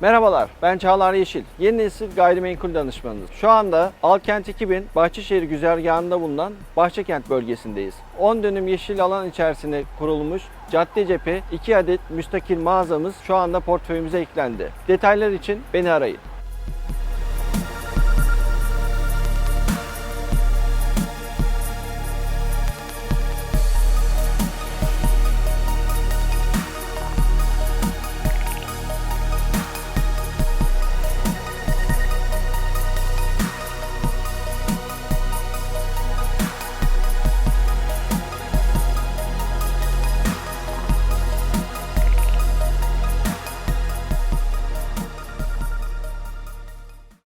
Merhabalar, ben Çağlar Yeşil. Yeni nesil gayrimenkul danışmanınız. Şu anda Alkent 2000 Bahçeşehir güzergahında bulunan Bahçekent bölgesindeyiz. 10 dönüm yeşil alan içerisine kurulmuş cadde cephe 2 adet müstakil mağazamız şu anda portföyümüze eklendi. Detaylar için beni arayın.